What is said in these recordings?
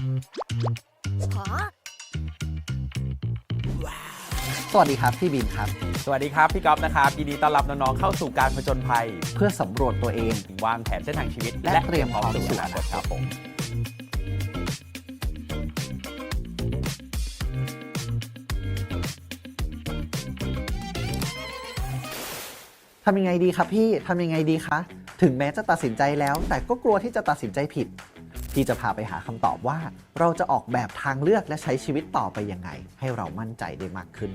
หอสวัสดีครับ พี่บินครับ สวัสดีครับ พี่ก๊อฟนะครับยินดีต้อนรับน้องๆเข้าสู่การผจญภัย เพื่อสำรวจตัวเองวางแผนเส้นทางชีวิต และเตรียมพร้อมสู่ออนานาคคตตครับผมทำยังไงดีครับพี่ทำยังไงดีคะ ถึงแม้จะตัดสินใจแล้ว แต่ก็กลัวที่จะตัดสินใจผิด ที่จะพาไปหาคำตอบว่า เราจะออกแบบทางเลือกและใช้ชีวิตต่อไปยังไง ให้เรามั่นใจได้มากขึ้น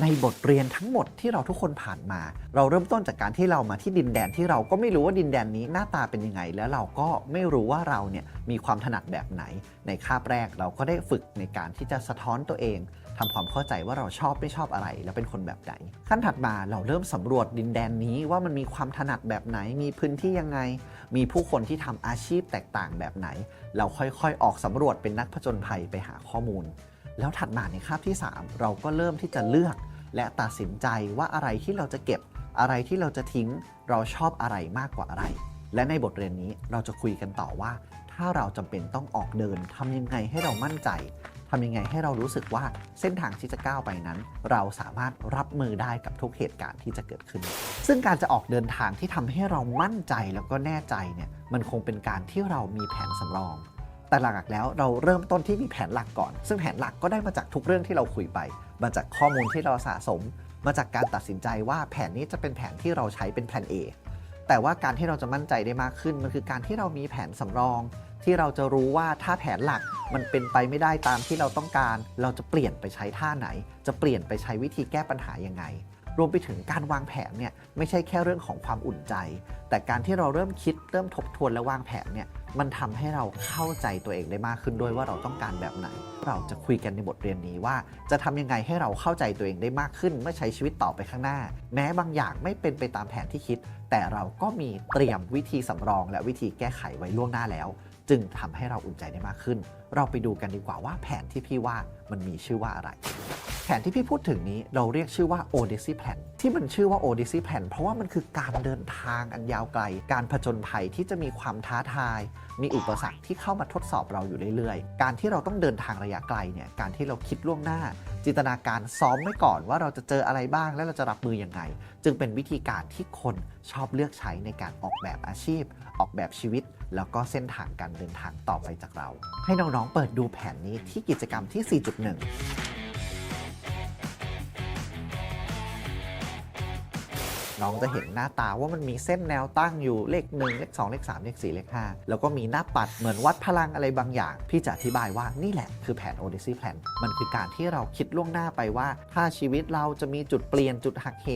ในบทเรียนทั้งหมดที่เราทุกคนผ่านมา เราเริ่มต้นจากการที่เรามาที่ดินแดนที่เราก็ไม่รู้ว่าดินแดนนี้หน้าตาเป็นยังไง แล้วเราก็ไม่รู้ว่าเราเนี่ยมีความถนัดแบบไหน ในคาบแรกเราก็ได้ฝึกในการที่จะสะท้อนตัวเอง ทำความเข้าใจว่าเราชอบไม่ชอบอะไร และเป็นคนแบบไหนขั้นถัดมาเราเริ่มสำรวจดินแดนนี้ว่ามันมีความถนัดแบบไหน มีพื้นที่ยังไง มีผู้คนที่ทำอาชีพแตกต่างแบบไหน เราค่อยๆ ออกสำรวจเป็นนักผจญภัยไปหาข้อมูล แล้วถัดมาในคาบที่ 3 เราก็เริ่มที่จะเลือก และตัดสินใจว่าอะไรที่เราจะเก็บ อะไรที่เราจะทิ้ง เราชอบอะไรมากกว่าอะไร และในบทเรียนนี้เราจะคุยกันต่อว่า ถ้าเราจำเป็นต้องออกเดินทำยังไงให้เรามั่นใจ ทำยังไงให้เรารู้สึกว่าเส้นทางที่จะก้าวไปนั้น เราสามารถรับมือได้กับทุกเหตุการณ์ที่จะเกิดขึ้น ซึ่งการจะออกเดินทางที่ทำให้เรามั่นใจแล้วก็แน่ใจเนี่ยมันคงเป็นการที่เรามีแผนสำรองแต่หลักๆแล้วเราเริ่มต้นที่มีแผนหลักก่อน ซึ่งแผนหลักก็ได้มาจากทุกเรื่องที่เราคุยไป มาจากข้อมูลที่เราสะสม มาจากการตัดสินใจว่าแผนนี้จะเป็นแผนที่เราใช้เป็นแผน A แต่ว่าการที่เราจะมั่นใจได้มากขึ้น มันคือการที่เรามีแผนสำรอง ที่เราจะรู้ว่าถ้าแผนหลักมันเป็นไปไม่ได้ตามที่เราต้องการ เราจะเปลี่ยนไปใช้ท่าไหน จะเปลี่ยนไปใช้วิธีแก้ปัญหายังไง รวมไปถึงการวางแผนเนี่ยไม่ใช่แค่เรื่องของความอุ่นใจ แต่การที่เราเริ่มคิดเริ่มทบทวนและวางแผนเนี่ยมันทำให้เราเข้าใจตัวเองได้มากขึ้นด้วยว่าเราต้องการแบบไหน เราจะคุยกันในบทเรียนนี้ว่า จะทำยังไงให้เราเข้าใจตัวเองได้มากขึ้น เมื่อใช้ชีวิตต่อไปข้างหน้า แม้บางอย่างไม่เป็นไปตามแผนที่คิด แต่เราก็มีเตรียมวิธีสำรองและวิธีแก้ไขไว้ล่วงหน้าแล้ว จึงทำให้เราอุ่นใจได้มากขึ้น เราไปดูกันดีกว่าว่าแผนที่พี่ว่ามันมีชื่อว่าอะไร แผนที่พี่พูดถึงนี้เราเรียกชื่อว่า Odyssey Plan ที่มันชื่อว่า Odyssey Plan เพราะว่ามันคือการเดินทางอันยาวไกล การผจญภัยที่จะมีความท้าทาย มีอุปสรรคที่เข้ามาทดสอบเราอยู่เรื่อยๆ การที่เราต้องเดินทางระยะไกลเนี่ยการที่เราคิดล่วงหน้า จินตนาการซ้อมไว้ก่อนว่าเราจะเจออะไรบ้างและเราจะรับมือยังไง จึงเป็นวิธีการที่คนชอบเลือกใช้ในการออกแบบอาชีพ ออกแบบชีวิต แล้วก็เส้นทางการเดินทางต่อไปจากเรา ให้น้องๆเปิดดูแผนนี้ที่กิจกรรมที่ 4.1 น้องจะเห็นหน้าตาว่ามันมีเส้นแนวตั้งอยู่เลข 1 เลข 2 เลข 3 เลข 4 เลข 5 แล้วก็มีหน้าปัดเหมือนวัดพลังอะไรบางอย่าง พี่จะอธิบายว่านี่แหละคือแผน Odyssey Plan มันคือการที่เราคิดล่วงหน้าไปว่า ถ้าชีวิตเราจะมีจุดเปลี่ยนจุดหักเห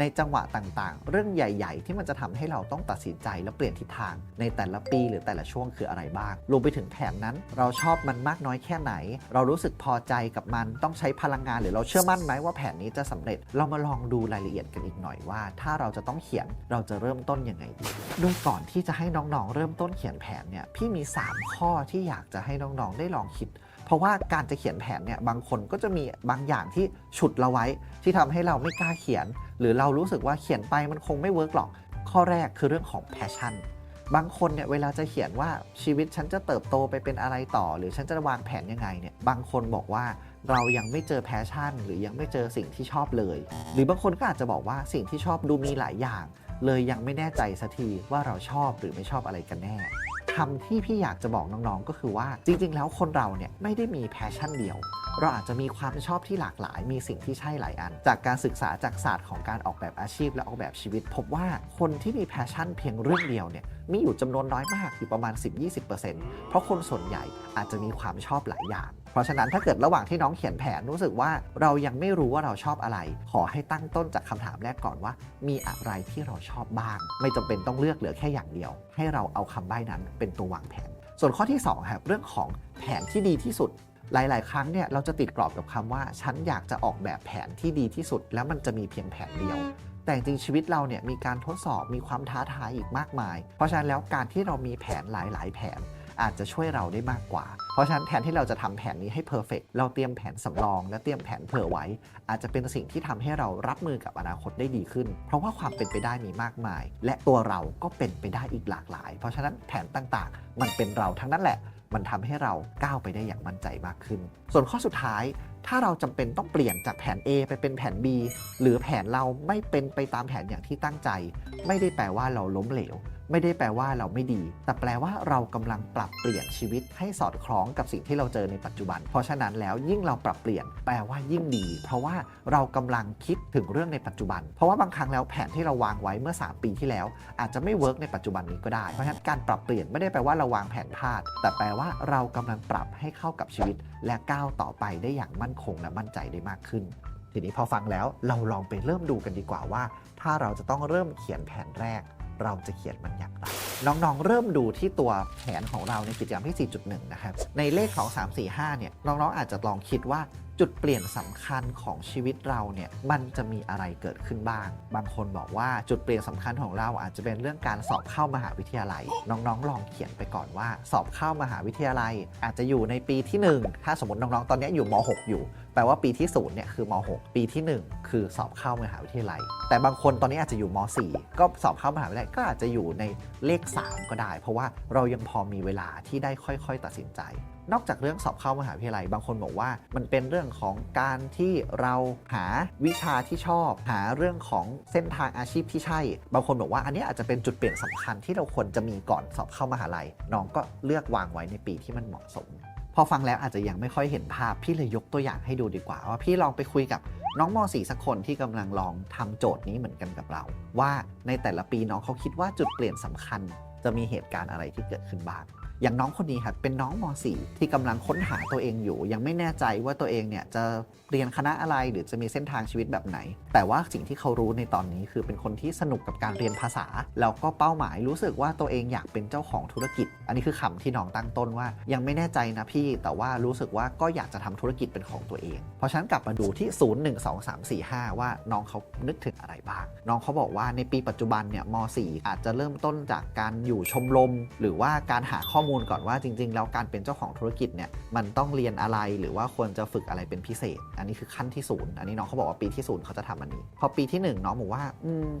ในจังหวะต่างๆ เรื่องใหญ่ๆ ที่มันจะทำให้เราต้องตัดสินใจและเปลี่ยนทิศทาง ในแต่ละปีหรือแต่ละช่วงคืออะไรบ้างรวมไปถึงแผนนั้น เราชอบมันมากน้อยแค่ไหน เรารู้สึกพอใจกับมันต้องใช้พลังงาน หรือเราเชื่อมั่นไหมว่าแผนนี้จะสำเร็จ เรามาลองดูรายละเอียดกันอีกหน่อยว่าถ้าเราจะต้องเขียนเราจะเริ่มต้นยังไงดีโดยก่อนที่จะให้น้องๆ เริ่มต้นเขียนแผนเนี่ยพี่มี 3 ข้อที่อยากจะให้น้องๆ ได้ลองคิด เพราะว่าการจะเขียนแผนเนี่ยบางคนก็จะมีบางอย่างที่ฉุดเราไว้ ที่ทำให้เราไม่กล้าเขียน หรือเรารู้สึกว่าเขียนไปมันคงไม่เวิร์กหรอกข้อแรกคือเรื่องของ passion บางคนเนี่ยเวลาจะเขียนว่าชีวิตฉันจะเติบโตไปเป็นอะไรต่อ หรือฉันจะวางแผนยังไงเนี่ยบางคนบอกว่า เรายังไม่เจอแพชชั่น หรือยังไม่เจอสิ่งที่ชอบเลย หรือบางคนก็อาจจะบอกว่าสิ่งที่ชอบดูมีหลายอย่าง เลยยังไม่แน่ใจสักทีว่าเราชอบหรือไม่ชอบอะไรกันแน่คำที่พี่อยากจะบอกน้องๆ ก็คือว่าจริง ๆ แล้วคนเราเนี่ยไม่ได้มีแพชชั่นเดียว เราอาจจะมีความชอบที่หลากหลาย มีสิ่งที่ใช่หลายอัน จากการศึกษาจากศาสตร์ของการออกแบบอาชีพและออกแบบชีวิต พบว่าคนที่มีแพชชั่นเพียงเรื่องเดียวเนี่ย มีอยู่จำนวนน้อยมากอยู่ประมาณ 10-20%เพราะคนส่วนใหญ่อาจจะมีความชอบหลายอย่าง เพราะฉะนั้นถ้าเกิดระหว่างที่น้องเขียนแผนรู้สึกว่าเรายังไม่รู้ว่าเราชอบอะไร ขอให้ตั้งต้นจากคำถามแรกก่อนว่า มีอะไรที่เราชอบบ้าง ไม่จำเป็นต้องเลือกเหลือแค่อย่างเดียว ให้เราเอาคำใบ้นั้นเป็นตัววางแผน ส่วนข้อที่2ครับเรื่องของแผนที่ดีที่สุดหลาย ๆ ครั้งเนี่ยเราจะติดกรอบกับคำว่า ฉันอยากจะออกแบบแผนที่ดีที่สุด แล้วมันจะมีเพียงแผนเดียว แต่จริงชีวิตเราเนี่ยมีการทดสอบมีความท้าทายอีกมากมาย เพราะฉะนั้นแล้วการที่เรามีแผนหลาย ๆ แผนอาจจะช่วยเราได้มากกว่า เพราะฉะนั้นแทนที่เราจะทำแผนนี้ให้เพอร์เฟกเราเตรียมแผนสำรอง และเตรียมแผนเผื่อไว้ อาจจะเป็นสิ่งที่ทำให้เรารับมือกับอนาคตได้ดีขึ้น เพราะว่าความเป็นไปได้มีมากมาย และตัวเราก็เป็นไปได้อีกหลากหลาย เพราะฉะนั้นแผนต่างๆ มันเป็นเราทั้งนั้นแหละ มันทำให้เราก้าวไปได้อย่างมั่นใจมากขึ้น ส่วนข้อสุดท้าย ถ้าเราจำเป็นต้องเปลี่ยนจากแผน A ไปเป็นแผน B หรือแผนเราไม่เป็นไปตามแผนอย่างที่ตั้งใจ ไม่ได้แปลว่าเราล้มเหลว ไม่ได้แปลว่าเราไม่ดี แต่แปลว่าเรากำลังปรับเปลี่ยนชีวิตให้สอดคล้องกับสิ่งที่เราเจอในปัจจุบัน เพราะฉะนั้นแล้วยิ่งเราปรับเปลี่ยน แปลว่ายิ่งดี เพราะว่าเรากำลังคิดถึงเรื่องในปัจจุบัน เพราะว่าบางครั้งแล้วแผนที่เราวางไว้เมื่อ 3 ปีที่แล้ว อาจจะไม่เวิร์กในปัจจุบันนี้ก็ได้ เพราะฉะนั้นการปรับเปลี่ยนไม่ได้แปลว่าเราวางแผนพลาด แต่แปลว่าเรากำลังปรับให้เข้ากับชีวิต และก้าวต่อไปได้อย่างมั่นคงและมั่นใจได้มากขึ้น ทีนี้พอฟังแล้วเราลองไปเริ่มดูกันดีกว่าว่า ถ้าเราจะต้องเริ่มเขียนแผนแรก เราจะเขียนมันอย่างไรน้องๆ เริ่มดูที่ตัวแผนของเราในกิจกรรมที่ 4.1 นะครับ ในเลขของ 3 4 5 เนี่ย น้องๆ อาจจะลองคิดว่า จุดเปลี่ยนสำคัญของชีวิตเราเนี่ยมันจะมีอะไรเกิดขึ้นบ้าง บางคนบอกว่าจุดเปลี่ยนสำคัญของเราอาจจะเป็นเรื่องการสอบเข้ามหาวิทยาลัย น้องๆ ลองเขียนไปก่อนว่า สอบเข้ามหาวิทยาลัย อาจจะอยู่ในปีที่ 1 ถ้าสมมติน้องๆ ตอนนี้อยู่ม 6 อยู่ แปลว่าปีที่0เนี่ยคือม 6 ปีที่ 1 คือสอบเข้ามหาวิทยาลัย แต่บางคนตอนนี้อาจจะอยู่ม 4 ก็สอบเข้ามหาวิทยาลัยก็อาจจะอยู่ในเลข 3 ก็ได้ เพราะว่าเรายังพอมีเวลาที่ได้ค่อย ๆ ตัดสินใจ นอกจากเรื่องสอบเข้ามหาวิทยาลัย บางคนบอกว่า มันเป็นเรื่องของการที่เราหาวิชาที่ชอบ หาเรื่องของเส้นทางอาชีพที่ใช่ บางคนบอกว่าอันนี้อาจจะเป็นจุดเปลี่ยนสำคัญที่เราควรจะมีก่อนสอบเข้ามหาลัย น้องก็เลือกวางไว้ในปีที่มันเหมาะสมพอฟังแล้วอาจจะยังไม่ค่อยเห็นภาพ พี่เลยยกตัวอย่างให้ดูดีกว่า ว่าพี่ลองไปคุยกับน้องม .4 สักคนที่กำลังลองทำโจทย์นี้เหมือนกันกับเรา ว่าในแต่ละปีน้องเขาคิดว่าจุดเปลี่ยนสำคัญ จะมีเหตุการณ์อะไรที่เกิดขึ้นบ้าง อย่างน้องคนนี้ครับเป็นน้องม .4 ที่กำลังค้นหาตัวเองอยู่ ยังไม่แน่ใจว่าตัวเองเนี่ยจะเรียนคณะอะไรหรือจะมีเส้นทางชีวิตแบบไหน แต่ว่าสิ่งที่เขารู้ในตอนนี้คือเป็นคนที่สนุกกับการเรียนภาษา แล้วก็เป้าหมายรู้สึกว่าตัวเองอยากเป็นเจ้าของธุรกิจ อันนี้คือคำที่น้องตั้งต้นว่า ยังไม่แน่ใจนะพี่ แต่ว่ารู้สึกว่าก็อยากจะทำธุรกิจเป็นของตัวเอง เพราะฉะนั้นกลับมาดูที่ 0 1 2 3 4 5 ว่าน้องเขานึกถึงอะไรบ้าง น้องเขาบอกว่าในปีปัจจุบันเนี่ยม .4 อาจจะเริ่มต้นจากการอยู่ชมรมหรือว่าการหาข้อมูลมูลก่อนว่าจริง ๆ แล้วการเป็นเจ้าของธุรกิจเนี่ยมันต้องเรียนอะไรหรือว่าควรจะฝึกอะไรเป็นพิเศษ อันนี้คือขั้นที่0อันนี้น้องเขาบอกว่าปีที่0เขาจะทำอันนี้ พอปีที่ 1 น้องบอกว่า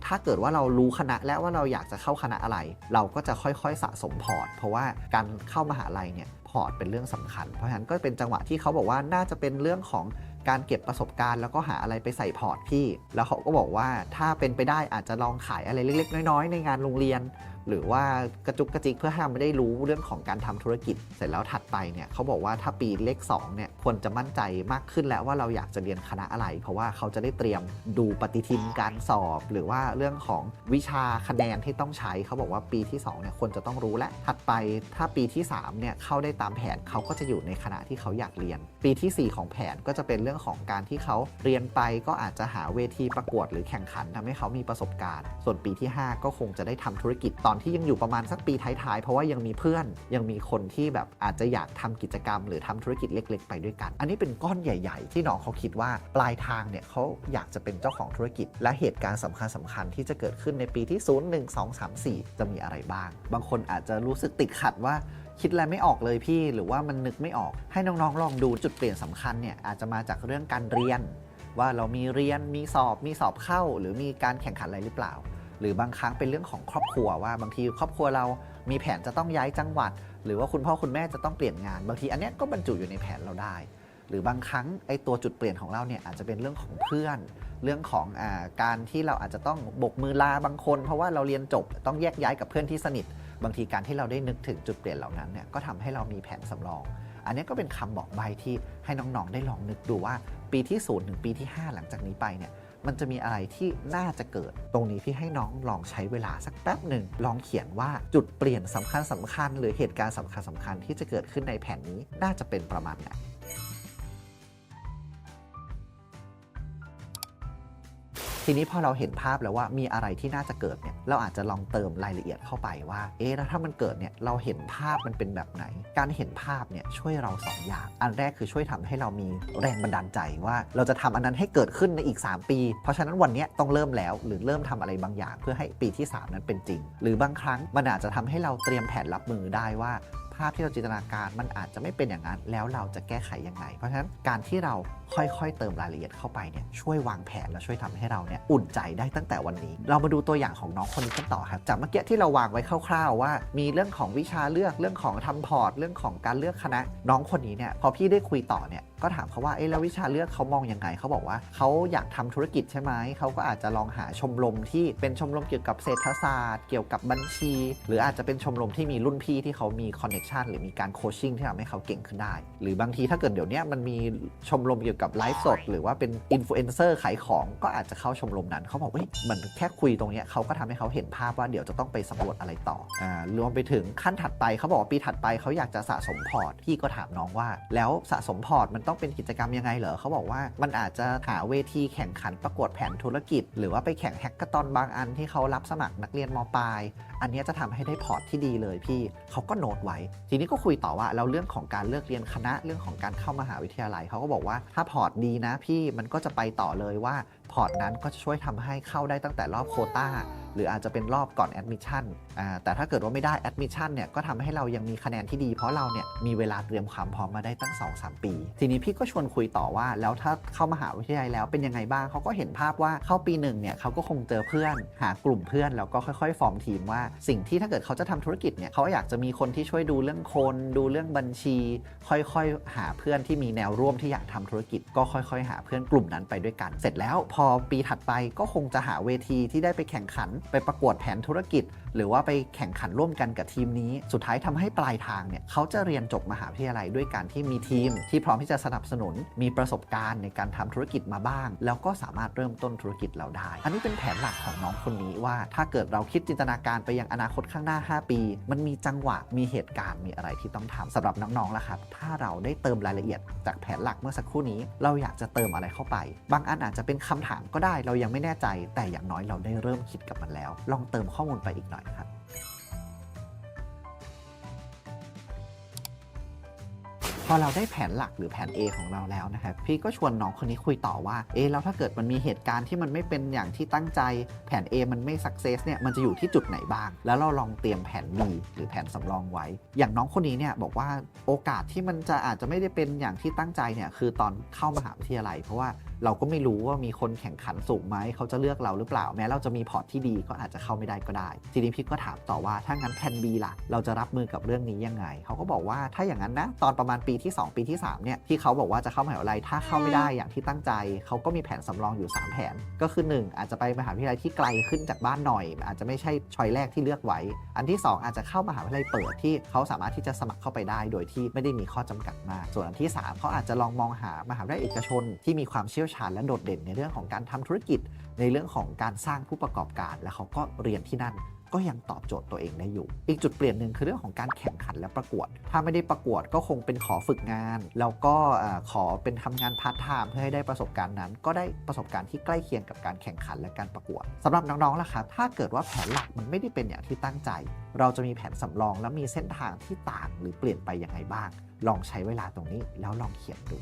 ถ้าเกิดว่าเรารู้คณะแล้วว่าเราอยากจะเข้าคณะอะไร เราก็จะค่อยๆสะสมพอร์ต เพราะว่าการเข้ามหาลัยเนี่ยพอร์ตเป็นเรื่องสำคัญ เพราะฉะนั้นก็เป็นจังหวะที่เขาบอกว่าน่าจะเป็นเรื่องของการเก็บประสบการณ์แล้วก็หาอะไรไปใส่พอร์ตพี่ แล้วเขาก็บอกว่าถ้าเป็นไปได้อาจจะลองขายอะไรเล็กๆ น้อยๆ ในงานโรงเรียน หรือว่ากระจุกกระจิกเพื่อให้ไม่ได้รู้เรื่องของการทำธุรกิจ เสร็จแล้วถัดไปเนี่ยเขาบอกว่าถ้าปีเลข2เนี่ยควรจะมั่นใจมากขึ้นแล้วว่าเราอยากจะเรียนคณะอะไร เพราะว่าเขาจะได้เตรียมดูปฏิทินการสอบ หรือว่าเรื่องของวิชาคะแนนที่ต้องใช้เขาบอกว่าปีที่2เนี่ยควรจะต้องรู้และถัดไปถ้าปีที่3เนี่ยเข้าได้ตามแผนเขาก็จะอยู่ในคณะที่เขาอยากเรียน ปีทีสี่4 ของแผนก็จะเป็นเรื่องของการที่เขาเรียนไปก็อาจจะหาเวทีประกวด หรือแข่งขันทำให้เขามีประสบการณ์ ส่วนปีที่ 5 ก็คงจะได้ทำธุรกิจตอนที่ยังอยู่ประมาณสักปีท้ายๆ เพราะว่ายังมีเพื่อน ยังมีคนที่แบบอาจจะอยากทำกิจกรรม หรือทำธุรกิจเล็ก ๆ ไปด้วยกัน อันนี้เป็นก้อนใหญ่ ๆ ที่น้องเขาคิดว่าปลายทางเนี่ยเขาอยากจะเป็นเจ้าของธุรกิจ และเหตุการณ์สำคัญสคัญๆที่จะเกิดขึ้นในปีที่ 0 1 2 3 4 จะมีอะไรบ้าง บางคนอาจจะรู้สึกติดขัดว่าคิดอะไรไม่ออกเลยพี่หรือว่ามันนึกไม่ออก ให้น้องๆ ลองดูจุดเปลี่ยนสำคัญเนี่ยอาจจะมาจากเรื่องการเรียน ว่าเรามีเรียนมีสอบมีสอบเข้า หรือมีการแข่งขันอะไรหรือเปล่า หรือบางครั้งเป็นเรื่องของครอบครัวว่าบางทีครอบครัวเรามีแผนจะต้องย้ายจังหวัด หรือว่าคุณพ่อคุณแม่จะต้องเปลี่ยนงาน บางทีอันเนี้ยก็บรรจุอยู่ในแผนเราได้ หรือบางครั้งไอ้ตัวจุดเปลี่ยนของเราเนี่ยอาจจะเป็นเรื่องของเพื่อน เรื่องของอาการที่เราอาจจะต้องบกมือลาบางคน เพราะว่าเราเรียนจบต้องแยกย้ายกับเพื่อนที่สนิท บางทีการที่เราได้นึกถึงจุดเปลี่ยนเหล่านั้นเนี่ยก็ทำให้เรามีแผนสำรอง อันนี้ก็เป็นคำบอกใบที่ให้น้องๆได้ลองนึกดูว่าปีที่0ถึงปีที่ 5 หลังจากนี้ไปเนี่ย มันจะมีอะไรที่น่าจะเกิด ตรงนี้พี่ให้น้องลองใช้เวลาสักแป๊บหนึ่งลองเขียนว่าจุดเปลี่ยนสำคัญสำคัญ หรือเหตุการณ์สำคัญสำคัญที่จะเกิดขึ้นในแผนนี้น่าจะเป็นประมาณไหน ทีนี้พอเราเห็นภาพแล้วว่ามีอะไรที่น่าจะเกิดเนี่ยเราอาจจะลองเติมรายละเอียดเข้าไปว่า เอ๊ะแล้วถ้ามันเกิดเนี่ยเราเห็นภาพมันเป็นแบบไหน การเห็นภาพเนี่ยช่วยเราสองอย่าง อันแรกคือช่วยทำให้เรามีแรงบันดาลใจว่า เราจะทำอันนั้นให้เกิดขึ้นในอีก 3 ปี เพราะฉะนั้นวันนี้ต้องเริ่มแล้ว หรือเริ่มทำอะไรบางอย่าง เพื่อให้ปีที่ 3 นั้นเป็นจริง หรือบางครั้งมันอาจจะทำให้เราเตรียมแผนรับมือได้ว่าาพที่เราจินตนาการมันอาจจะไม่เป็นอย่างนั้น แล้วเราจะแก้ไขยังไง เพราะฉะนั้นการที่เราค่อยๆ เติมรายละเอียดเข้าไปเนี่ยช่วยวางแผนและช่วยทำให้เราเนี่ยอุ่นใจได้ตั้งแต่วันนี้ เรามาดูตัวอย่างของน้องคนนี้กันต่อครับ จากเมื่อกี้ที่เราวางไว้คร่าวๆ ว่า มีเรื่องของวิชาเลือกเรื่องของทำพอร์ต เรื่องของการเลือกคณะ น้องคนนี้เนี่ยพอพี่ได้คุยต่อเนี่ย ก็ถามเขาว่าเอ๊ะแล้ววิชาเลือกเขามองยังไงเขาบอกว่าเขาอยากทำธุรกิจใช่ไหมเขาก็อาจจะลองหาชมรมที่เป็นชมรมเกี่ยวกับเศรษฐศาสตร์ เกี่ยวกับบัญชี หรืออาจจะเป็นชมรมที่มีรุ่นพี่ที่เขามีคอนเน t ชันหรือมีการโคชชิ่งที่ทำให้เขาเก่งขึ้นได้ หรือบางทีถ้าเกิดเดี๋ยวนี้มันมีชมรมเกี่ยวกับไลฟ์สดหรือว่าเป็นอินฟลูเอนเซอร์ขายของก็อาจจะเข้าชมรมนั้นเขาบอกว่าเฮ้ยเหมือนแค่คุยตรงนี้เขาก็ทำให้เขาเห็นภาพว่าเดี๋ยวจะต้องไปสำรวจอะไรต่ออ่ารวมไปถึงขั้นถัดไปเขาบอกว่าปีถัดไปเขาอยากจะสะสมพอร์ตพี่ก็ถามน้องว่า แล้วสะสมพอร์ตมันต้องเป็นกิจกรรมยังไงเหรอเขาบอกว่ามันอาจจะหาเวทีแข่งขันประกวดแผนธุรกิจ หรือว่าไปแข่งแฮกเกอร์ตอนบางอันที่เขารับสมัครนักเรียนมปลาย อันนี้จะทำให้ได้พอร์ตที่ดีเลยพี่เขาก็โน้ตไว้ ทีนี้ก็คุยต่อว่าแล้วเรื่องของการเลือกเรียนคณะเรื่องของการเข้ามหาวิทยาลัยเขาก็บอกว่าถ้าพอร์ตดีนะพี่มันก็จะไปต่อเลยว่า พอร์ตนั้นก็จะช่วยทำให้เข้าได้ตั้งแต่รอบโคตาหรืออาจจะเป็นรอบก่อนแอดมิชชั่นแต่ถ้าเกิดว่าไม่ได้แอดมิชชั่นเนี่ยก็ทำให้เรายังมีคะแนนที่ดี เพราะเราเนี่ยมีเวลาเตรียมความพร้อมมาได้ตั้ง 2-3 ปี ทีนี้พี่ก็ชวนคุยต่อว่า แล้วถ้าเข้ามหาวิทยาลัยแล้วเป็นยังไงบ้างเขาก็เห็นภาพว่าเข้าปีหนึ่งเนี่ยเขาก็คงเจอเพื่อน หากลุ่มเพื่อนแล้วก็ค่อยๆ ฟอร์มทีมว่า สิ่งที่ถ้าเกิดเขาจะทำธุรกิจเนี่ยเขาอยากจะมีคนที่ช่วยดูเรื่องคน ดูเรื่องบัญชี ค่อยๆ หาเพื่อนที่มีแนวร่วมที่อยากทำธุรกิจ ก็ค่อย ๆ หาเพื่อนกลุ่มนั้นไปด้วยกัน เสร็จแล้วพอปีถัดไปก็คงจะหาเวทีที่ได้ไปแข่งขัน ไปประกวดแผนธุรกิจ หรือว่าไปแข่งขันร่วมกันกับทีมนี้ สุดท้ายทำให้ปลายทางเนี่ยเขาจะเรียนจบมหาวิทยาลัยด้วยการที่มีทีม ที่พร้อมที่จะสนับสนุน มีประสบการณ์ในการทำธุรกิจมาบ้าง แล้วก็สามารถเริ่มต้นธุรกิจเราได้ อันนี้เป็นแผนหลักของน้องคนนี้ว่า ถ้าเกิดเราคิดจินตนาการไปยังอนาคตข้างหน้า 5 ปี มันมีจังหวะมีเหตุการณ์มีอะไรที่ต้องทำสำหรับน้องๆล่ะครับถ้าเราได้เติมรายละเอียดจากแผนหลักเมื่อสักครู่นี้ เราอยากจะเติมอะไรเข้าไป บางอันอาจจะเป็นคำถามก็ได้เรายังไม่แน่ใจ แต่อย่างน้อยเราได้เริ่มคิดกับมันแล้ว ลองเติมข้อมูลไปอีกหน่อยครับพอเราได้แผนหลักหรือแผน A ของเราแล้วนะครับพี่ก็ชวนน้องคนนี้คุยต่อว่าเอ๊แล้วถ้าเกิดมันมีเหตุการณ์ที่มันไม่เป็นอย่างที่ตั้งใจแผน A มันไม่สักเซสเนี่ยมันจะอยู่ที่จุดไหนบ้าง แล้วเราลองเตรียมแผน B หรือแผนสำรองไว้ อย่างน้องคนนี้เนี่ยบอกว่าโอกาสที่มันจะอาจจะไม่ได้เป็นอย่างที่ตั้งใจเนี่ยคือตอนเข้ามหาวิทยาลัย เพราะว่า เราก็ไม่รู้ว่ามีคนแข่งขันสูงไหมเขาจะเลือกเราหรือเปล่า แม้เราจะมีพอร์ตที่ดีก็อาจจะเข้าไม่ได้ก็ได้ ทีนี้พี่ก็ถามต่อว่าถ้างั้นแผน B ล่ะ เราจะรับมือกับเรื่องนี้ยังไง เขาก็บอกว่าถ้าอย่างนั้นนะ ตอนประมาณปีที่ 2 ปีที่ 3 เนี่ยที่เขาบอกว่าจะเข้ามหาวิทยาลัยถ้าเข้าไม่ได้อย่างที่ตั้งใจ เขาก็มีแผนสำรองอยู่ 3 แผน ก็คือ 1 อาจจะไปมหาวิทยาลัยที่ไกลขึ้นจากบ้านหน่อย อาจจะไม่ใช่ชอยแรกที่เลือกไว้ อันที่ 2 อาจจะเข้ามหาวิทยาลัยเปิดที่เขาสามารถที่จะสมัครเข้าไปได้ โดยที่ไม่ได้มีข้อจำกัดมาก ส่วนอันที่ 3 เขาอาจจะลองมองหามหาวิทยาลัยเอกชนที่มีความเชี่ยวชาญและโดดเด่นในเรื่องของการทำธุรกิจ ในเรื่องของการสร้างผู้ประกอบการ แล้วเขาก็เรียนที่นั่นก็ยังตอบโจทย์ตัวเองได้อยู่ อีกจุดเปลี่ยนหนึ่งคือเรื่องของการแข่งขันและประกวด ถ้าไม่ได้ประกวดก็คงเป็นขอฝึกงาน แล้วก็ขอเป็นทำงานพาร์ทไทม์เพื่อให้ได้ประสบการณ์นั้น ก็ได้ประสบการณ์ที่ใกล้เคียงกับการแข่งขันและการประกวดสำหรับน้องๆล่ะครับ ถ้าเกิดว่าแผนหลักมันไม่ได้เป็นอย่างที่ตั้งใจ เราจะมีแผนสำรองและมีเส้นทางที่ต่างหรือเปลี่ยนไปยังไงบ้าง ลองใช้เวลาตรงนี้แล้วลองเขียนดู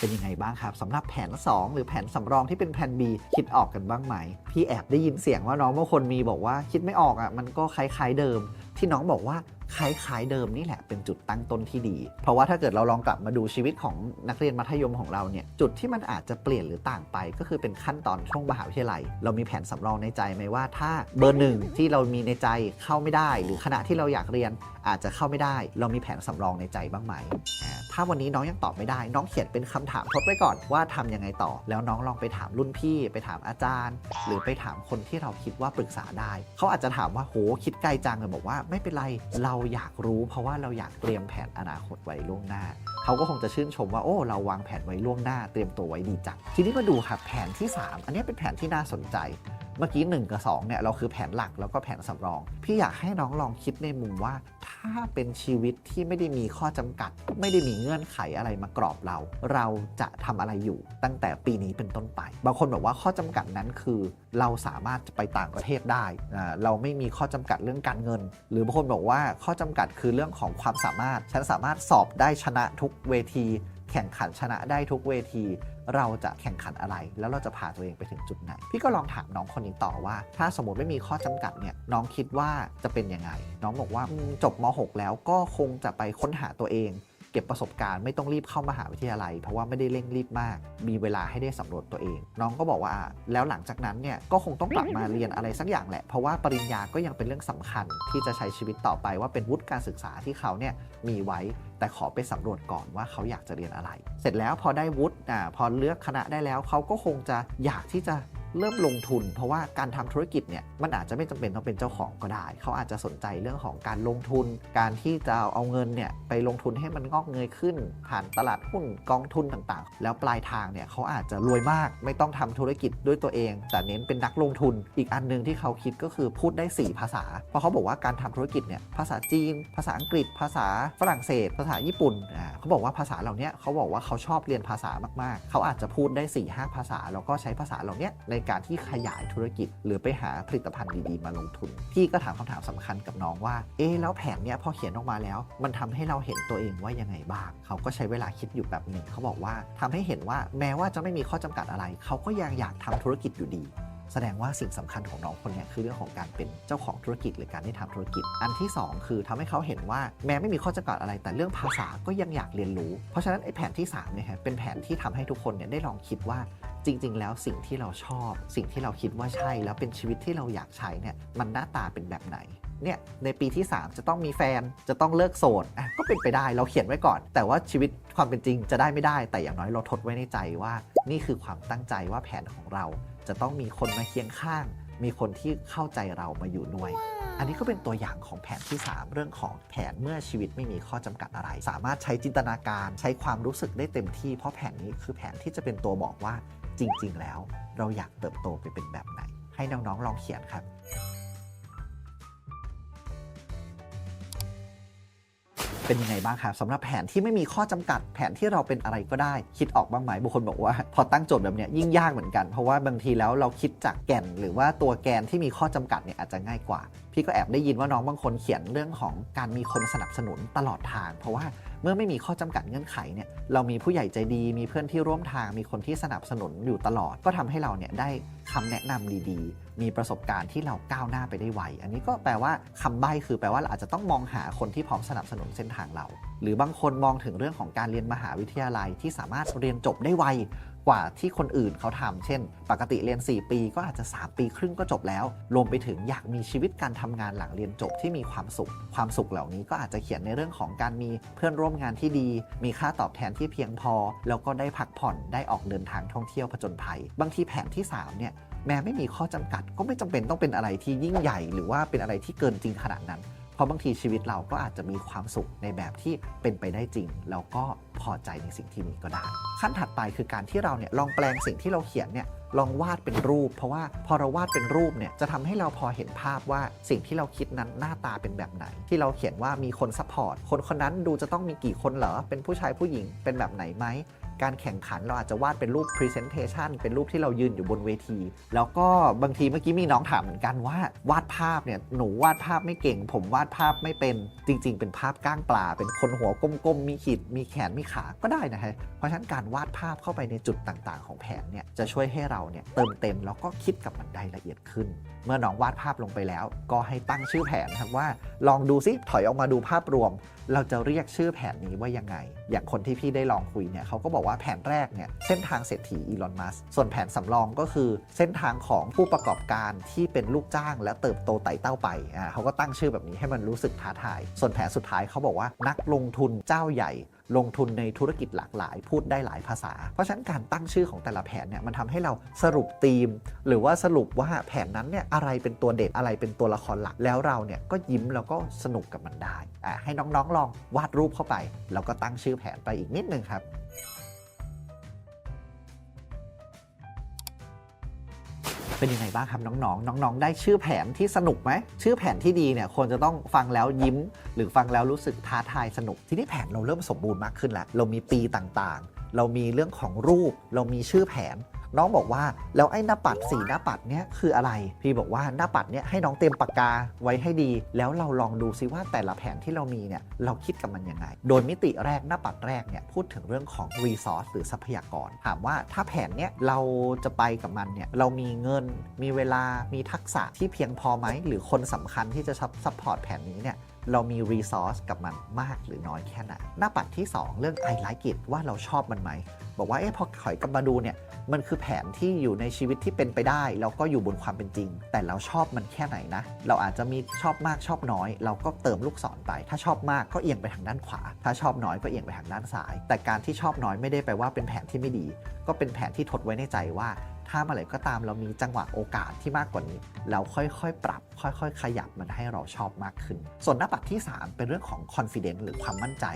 เป็นยังไงบ้างครับสำหรับแผน 2 หรือแผนสำรองที่เป็นแผน B คิดออกกันบ้างไหม พี่แอบได้ยินเสียงว่าน้องบางคนมีบอกว่าคิดไม่ออกอะมันก็คล้ายๆเดิม ที่น้องบอกว่าคล้ายๆเดิมนี่แหละเป็นจุดตั้งต้นที่ดี เพราะว่าถ้าเกิดเราลองกลับมาดูชีวิตของนักเรียนมัธยมของเราเนี่ยจุดที่มันอาจจะเปลี่ยนหรือต่างไป ก็คือเป็นขั้นตอนช่วงมหาวิทยาลัย เรามีแผนสำรองในใจไหมว่า ถ้าเบอร์หนึ่งที่เรามีในใจเข้าไม่ได้ หรือคณะที่เราอยากเรียนอาจจะเข้าไม่ได้ เรามีแผนสำรองในใจบ้างไหมอ่าถ้าวันนี้น้องยังตอบไม่ได้ น้องเขียนเป็นคำถามทดไว้ก่อนว่าทำยังไงต่อ แล้วน้องลองไปถามรุ่นพี่ ไปถามอาจารย์ หรือไปถามคนที่เราคิดว่าปรึกษาได้ เขาอาจจะถามว่าโหคิดไกลจังเลยบอกว่าไม่เป็นไร เราอยากรู้ เพราะว่าเราอยากเตรียมแผนอนาคตไว้ล่วงหน้า เขาก็คงจะชื่นชมว่าโอ้เราวางแผนไว้ล่วงหน้า เตรียมตัวไว้ดีจังทีนี้มาดูครับแผนที่ 3 อันนี้เป็นแผนที่น่าสนใจ เมื่อกี้ 1 กับ 2เนี่ยเราคือแผนหลักแล้วก็แผนสำรอง พี่อยากให้น้องลองคิดในมุมว่า ถ้าเป็นชีวิตที่ไม่ได้มีข้อจำกัด ไม่ได้มีเงื่อนไขอะไรมากรอบเรา เราจะทำอะไรอยู่ตั้งแต่ปีนี้เป็นต้นไป บางคนบอกว่าข้อจำกัดนั้นคือเราสามารถไปต่างประเทศได้อ่าเราไม่มีข้อจำกัดเรื่องการเงิน หรือบางคนบอกว่าข้อจำกัดคือเรื่องของความสามารถ ฉันสามารถสอบได้ชนะทุกเวที แข่งขันชนะได้ทุกเวที เราจะแข่งขันอะไร แล้วเราจะพาตัวเองไปถึงจุดไหน พี่ก็ลองถามน้องคนนี้ต่อว่า ถ้าสมมติไม่มีข้อจำกัดเนี่ยน้องคิดว่าจะเป็นยังไง น้องบอกว่าอืมจบม .6 แล้วก็คงจะไปค้นหาตัวเอง เก็บประสบการณ์ไม่ต้องรีบเข้ามหาวิทยาลัย เพราะว่าไม่ได้เร่งรีบมาก มีเวลาให้ได้สำรวจตัวเอง น้องก็บอกว่าแล้วหลังจากนั้นเนี่ยก็คงต้องกลับมาเรียนอะไรสักอย่างแหละ เพราะว่าปริญญาก็ยังเป็นเรื่องสำคัญที่จะใช้ชีวิตต่อไปว่าเป็นวุฒิการศึกษาที่เขาเนี่ยมีไว้ แต่ขอไปสำรวจก่อนว่าเขาอยากจะเรียนอะไร เสร็จแล้วพอได้วุฒิอ่าพอเลือกคณะได้แล้วเขาก็คงจะอยากที่จะ เริ่มลงทุน เพราะว่าการทำธุรกิจเนี่ยมันอาจจะไม่จำเป็นต้องเป็นเจ้าของก็ได้ เขาอาจจะสนใจเรื่องของการลงทุน การที่จะเอาเงินเนี่ยไปลงทุนให้มันงอกเงยขึ้น ผ่านตลาดหุ้นกองทุนต่างๆ แล้วปลายทางเนี่ยเขาอาจจะรวยมากไม่ต้องทำธุรกิจด้วยตัวเอง แต่เน้นเป็นนักลงทุน อีกอันหนึงที่เขาคิดก็คือพูดได้ 4 ภาษา เพราะเขาบอกว่าการทำธุรกิจเนี่ยภาษาจีน ภาษาอังกฤษ ภาษาฝรั่งเศส ภาษาญี่ปุ่นอ่า เขาบอกว่าภาษาเหล่านี้เขาบอกว่าเขาชอบเรียนภาษามากๆ เขาอาจจะพูดได้4 5ภาษา แล้วก็ใช้ภาษาเหล่านี้ในการที่ขยายธุรกิจ หรือไปหาผลิตภัณฑ์ดีๆ มาลงทุน พี่ก็ถามคำถามสำคัญกับน้องว่า เอ๊แล้วแผนเนี้ยพอเขียนออกมาแล้ว มันทำให้เราเห็นตัวเองว่ายังไงบ้าง เขาก็ใช้เวลาคิดอยู่แบบหนึ่งเขาบอกว่าทำให้เห็นว่าแม้ว่าจะไม่มีข้อจำกัดอะไร เขาก็ยังอยากทำธุรกิจอยู่ดี แสดงว่าสิ่งสำคัญของน้องคนนี้คือเรื่องของการเป็นเจ้าของธุรกิจหรือการได้ทำธุรกิจ อันที่ 2 คือทำให้เขาเห็นว่าแม้ไม่มีข้อจำกัดอะไร แต่เรื่องภาษาก็ยังอยากเรียนรู้ เพราะฉะนั้นไอ้แผนที่3เนี่ยฮะเป็นแผนที่ทำให้ทุกคนเนี่ยได้ลองคิดว่าจริง ๆ แล้วสิ่งที่เราชอบ สิ่งที่เราคิดว่าใช่ แล้วเป็นชีวิตที่เราอยากใช้เนี่ยมันหน้าตาเป็นแบบไหนเนี่ยในปีที่ 3 จะต้องมีแฟนจะต้องเลิกโสดก็เป็นไปได้เราเขียนไว้ก่อน แต่ว่าชีวิตความเป็นจริงจะได้ไม่ได้ แต่อย่างน้อยเราทดไว้ในใจว่า นี่คือความตั้งใจว่าแผนของเรา จะต้องมีคนมาเคียงข้าง มีคนที่เข้าใจเรามาอยู่ด้วย อันนี้ก็เป็นตัวอย่างของแผนที่ 3 เรื่องของแผนเมื่อชีวิตไม่มีข้อจำกัดอะไร สามารถใช้จินตนาการใช้ความรู้สึกได้เต็มที่เพราะแผนนี้คือแผนที่จะเป็นตัวบอกว่าจริง ๆ แล้ว เราอยากเติบโตไปเป็นแบบไหน ให้น้องๆลองเขียนครับ เป็นยังไงบ้างครับสำหรับแผนที่ไม่มีข้อจำกัด แผนที่เราเป็นอะไรก็ได้ คิดออกบ้างไหมบางคนบอกว่า พอตั้งโจทย์แบบนี้ยิ่งยากเหมือนกัน เพราะว่าบางทีแล้วเราคิดจากแก่น หรือว่าตัวแกนที่มีข้อจำกัดเนี่ยอาจจะง่ายกว่าพี่ก็แอบได้ยินว่าน้องบางคนเขียนเรื่องของการมีคนสนับสนุนตลอดทาง เพราะว่าเมื่อไม่มีข้อจำกัดเงื่อนไขเนี่ยเรามีผู้ใหญ่ใจดี มีเพื่อนที่ร่วมทาง มีคนที่สนับสนุนอยู่ตลอด ก็ทำให้เราเนี่ยได้คำแนะนำดีๆ มีประสบการณ์ที่เราก้าวหน้าไปได้ไว อันนี้ก็แปลว่าคำใบ้คือแปลว่าเราอาจจะต้องมองหาคนที่พร้อมสนับสนุนเส้นทางเรา หรือบางคนมองถึงเรื่องของการเรียนมหาวิทยาลัยที่สามารถเรียนจบได้ไว กว่าที่คนอื่นเขาทำเช่น ปกติเรียน 4 ปีก็อาจจะ 3 ปีครึ่งก็จบแล้ว รวมไปถึงอยากมีชีวิตการทำงานหลังเรียนจบที่มีความสุข ความสุขเหล่านี้ก็อาจจะเขียนในเรื่องของการมีเพื่อนร่วมงานที่ดี มีค่าตอบแทนที่เพียงพอ แล้วก็ได้พักผ่อนได้ออกเดินทางท่องเที่ยวผจญภัย บางทีแผนที่ 3 เนี่ยแม้ไม่มีข้อจำกัดก็ไม่จำเป็นต้องเป็นอะไรที่ยิ่งใหญ่ หรือว่าเป็นอะไรที่เกินจริงขนาดนั้น ราะบางทีชีวิตเราก็อาจจะมีความสุขในแบบที่เป็นไปได้จริง แล้วก็พอใจในสิ่งที่มีก็ได้ ขั้นถัดไปคือการที่เราเนี่ยลองแปลงสิ่งที่เราเขียนเนี่ยลองวาดเป็นรูป เพราะว่าพอเราวาดเป็นรูปเนี่ยจะทำให้เราพอเห็นภาพว่าสิ่งที่เราคิดนั้นหน้าตาเป็นแบบไหน ที่เราเขียนว่ามีคนซัพพอร์ตคนคนนั้นดูจะต้องมีกี่คนเหรอเป็นผู้ชายผู้หญิงเป็นแบบไหนไหม การแข่งขันเราอาจจะวาดเป็นรูป Presentation เป็นรูปที่เรายืนอยู่บนเวที แล้วก็บางทีเมื่อกี้มีน้องถามเหมือนกันว่าวาดภาพเนี่ยหนูวาดภาพไม่เก่ง ผมวาดภาพไม่เป็นจริง ๆ เป็นภาพก้างปลา เป็นคนหัวก้มๆมีขีดมีแขนมีขาก็ได้นะฮะเพราะฉะนั้นการวาดภาพเข้าไปในจุดต่างๆ ของแผนเนี่ยจะช่วยให้เราเนี่ยเติมเต็มแล้วก็คิดกับมันได้ละเอียดขึ้น เมื่อน้องวาดภาพลงไปแล้ว ก็ให้ตั้งชื่อแผนครับว่า ลองดูซิถอยออกมาดูภาพรวม เราจะเรียกชื่อแผนนี้ว่ายังไง อย่างคนที่พี่ได้ลองคุยเนี่ยเขาก็บอกว่าแผนแรกเนี่ยเส้นทางเศรษฐีอีลอนมัสส่วนแผนสำรองก็คือเส้นทางของผู้ประกอบการที่เป็นลูกจ้างและเติบโตไต่เต้าไปอ่าเขาก็ตั้งชื่อแบบนี้ให้มันรู้สึกท้าทาย ส่วนแผนสุดท้ายเขาบอกว่านักลงทุนเจ้าใหญ่ ลงทุนในธุรกิจหลากหลาย พูดได้หลายภาษา เพราะฉะนั้นการตั้งชื่อของแต่ละแผนเนี่ยมันทำให้เราสรุปธีม หรือว่าสรุปว่าแผนนั้นเนี่ยอะไรเป็นตัวเด่นอะไรเป็นตัวละครหลักแล้วเราเนี่ยก็ยิ้มแล้วก็สนุกกับมันได้อะให้น้องๆลองวาดรูปเข้าไป แล้วก็ตั้งชื่อแผนไปอีกนิดนึงครับ เป็นยังไงบ้างครับน้องๆ น้องๆ ได้ชื่อแผนที่สนุกไหม ชื่อแผนที่ดีเนี่ยควรจะต้องฟังแล้วยิ้ม หรือฟังแล้วรู้สึกท้าทายสนุก ทีนี้แผนเราเริ่มสมบูรณ์มากขึ้นแล้ว เรามีปีต่างๆ เรามีเรื่องของรูป เรามีชื่อแผน น้องบอกว่าแล้วไอ้หน้าปัดสีหน้าปัดเนี้ยคืออะไร พี่บอกว่าหน้าปัดเนี้ยให้น้องเตรียมปากกาไว้ให้ดี แล้วเราลองดูซิว่าแต่ละแผนที่เรามีเนี่ยเราคิดกับมันยังไง โดยมิติแรกหน้าปัดแรกเนี่ยพูดถึงเรื่องของ resource หรือทรัพยากร ถามว่าถ้าแผนเนี้ยเราจะไปกับมันเนี่ยเรามีเงินมีเวลามีทักษะที่เพียงพอไหมหรือคนสำคัญที่จะซัพพอร์ตแผนนี้เนี่ย เรามี resource กับมันมากหรือน้อยแค่ไหนหน้าปัดที่ 2 เรื่อง I like it ว่าเราชอบมันไหม บอกว่าเอ๊ะพอถอยกลับมาดูเนี่ยมันคือแผนที่อยู่ในชีวิตที่เป็นไปได้ แล้วก็อยู่บนความเป็นจริง แต่เราชอบมันแค่ไหนนะ เราอาจจะมีชอบมากชอบน้อย เราก็เติมลูกศรไป ถ้าชอบมากก็เอียงไปทางด้านขวา ถ้าชอบน้อยก็เอียงไปทางด้านซ้าย แต่การที่ชอบน้อยไม่ได้แปลว่าเป็นแผนที่ไม่ดี ก็เป็นแผนที่ทดไว้ในใจว่า ถ้าเมื่อไหร่ก็ตามเรามีจังหวะโอกาสที่มากกว่านี้ เราค่อยๆ ปรับ ค่อยๆ ขยับมันให้เราชอบมากขึ้น ส่วนหน้าปัดที่ 3 เป็นเรื่องของ confidence หรือความมั่นใจ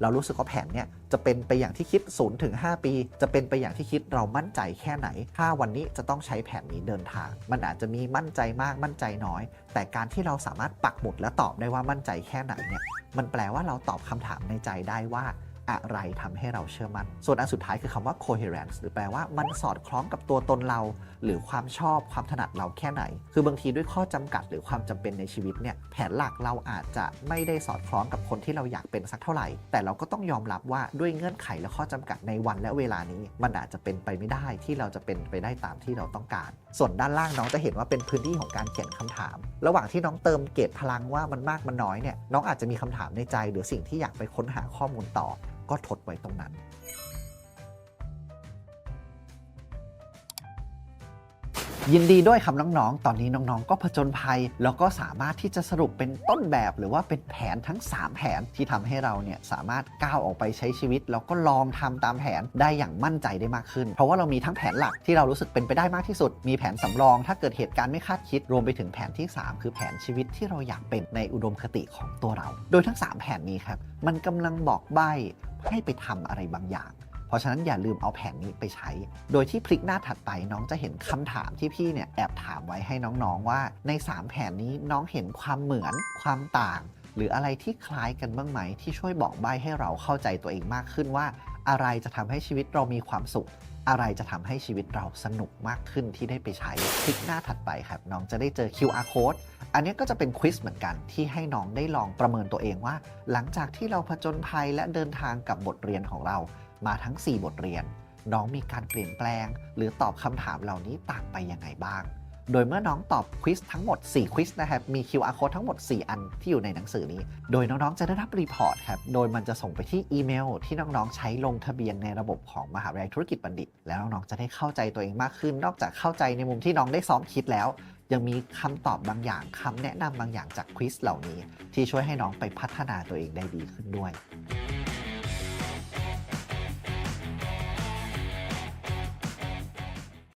เรารู้สึกว่าแผนเนี่ยจะเป็นไปอย่างที่คิด0ูนถึง5ปี จะเป็นไปอย่างที่คิดเรามั่นใจแค่ไหน ถ้าวันนี้จะต้องใช้แผนนี้เดินทาง มันอาจจะมีมั่นใจมากมั่นใจน้อย แต่การที่เราสามารถปักหมุดและตอบได้ว่ามั่นใจแค่ไหนเนี่ยมันแปลว่าเราตอบคำถามในใจได้ว่า อะไรทำให้เราเชื่อมั่น ส่วนอันสุดท้ายคือคำว่า coherence หรือแปลว่ามันสอดคล้องกับตัวตนเรา หรือความชอบความถนัดเราแค่ไหน คือบางทีด้วยข้อจำกัดหรือความจำเป็นในชีวิตเนี่ยแผนหลักเราอาจจะไม่ได้สอดคล้องกับคนที่เราอยากเป็นสักเท่าไหร่ แต่เราก็ต้องยอมรับว่าด้วยเงื่อนไขและข้อจำกัดในวันและเวลานี้ มันอาจจะเป็นไปไม่ได้ที่เราจะเป็นไปได้ตามที่เราต้องการ ส่วนด้านล่างน้องจะเห็นว่าเป็นพื้นที่ของการเขียนคำถาม ระหว่างที่น้องเติมเกรดพลังว่ามันมากมันน้อยเนี่ยน้องอาจจะมีคำถามในใจ หรือสิ่งที่อยากไปค้นหาข้อมูลต่อ ก็ทดไว้ตรงนั้น ยินดีด้วยครับน้องๆ ตอนนี้น้องๆ ก็ผจญภัย แล้วก็สามารถที่จะสรุปเป็นต้นแบบหรือว่าเป็นแผนทั้ง 3 แผนที่ทำให้เราเนี่ยสามารถก้าวออกไปใช้ชีวิต แล้วก็ลองทำตามแผนได้อย่างมั่นใจได้มากขึ้น เพราะว่าเรามีทั้งแผนหลักที่เรารู้สึกเป็นไปได้มากที่สุด มีแผนสำรอง ถ้าเกิดเหตุการณ์ไม่คาดคิด รวมไปถึงแผนที่ 3 คือแผนชีวิตที่เราอยากเป็นในอุดมคติของตัวเรา โดยทั้ง 3 แผนนี้ครับ มันกำลังบอกใบให้ไปทำอะไรบางอย่าง ราะฉะนั้นอย่าลืมเอาแผนนี้ไปใช้ โดยที่พลิกหน้าถัดไปน้องจะเห็นคำถามที่พี่เนี่ยแอบถามไว้ให้น้องๆว่า ใน 3 แผนนี้น้องเห็นความเหมือนความต่าง หรืออะไรที่คล้ายกันบ้างไหม ที่ช่วยบอกใบให้เราเข้าใจตัวเองมากขึ้นว่า อะไรจะทำให้ชีวิตเรามีความสุข อะไรจะทำให้ชีวิตเราสนุกมากขึ้นที่ได้ไปใช้คลิกหน้าถัดไปครับ น้องจะได้เจอ QR code อันนี้ก็จะเป็นควิสเหมือนกันที่ให้น้องได้ลองประเมินตัวเองว่า หลังจากที่เราผจญภัยและเดินทางกับบทเรียนของเรา มาทั้ง 4 บทเรียน น้องมีการเปลี่ยนแปลง หรือตอบคำถามเหล่านี้ต่างไปยังไงบ้าง โดยเมื่อน้องตอบควิสทั้งหมด 4 ควิสนะครับ มี QR code ทั้งหมด 4 อันที่อยู่ในหนังสือนี้ โดยน้อง ๆ จะได้รับรีพอร์ตครับ โดยมันจะส่งไปที่อีเมล ที่น้อง ๆ ใช้ลงทะเบียนในระบบของมหาวิทยาลัยธุรกิจบัณฑิต แล้วน้อง ๆ จะได้เข้าใจตัวเองมากขึ้น นอกจากเข้าใจในมุมที่น้องได้ซ้อมคิดแล้วยังมีคำตอบบางอย่างคำแนะนำบางอย่างจากควิสเหล่านี้ ที่ช่วยให้น้องไปพัฒนาตัวเองได้ดีขึ้นด้วย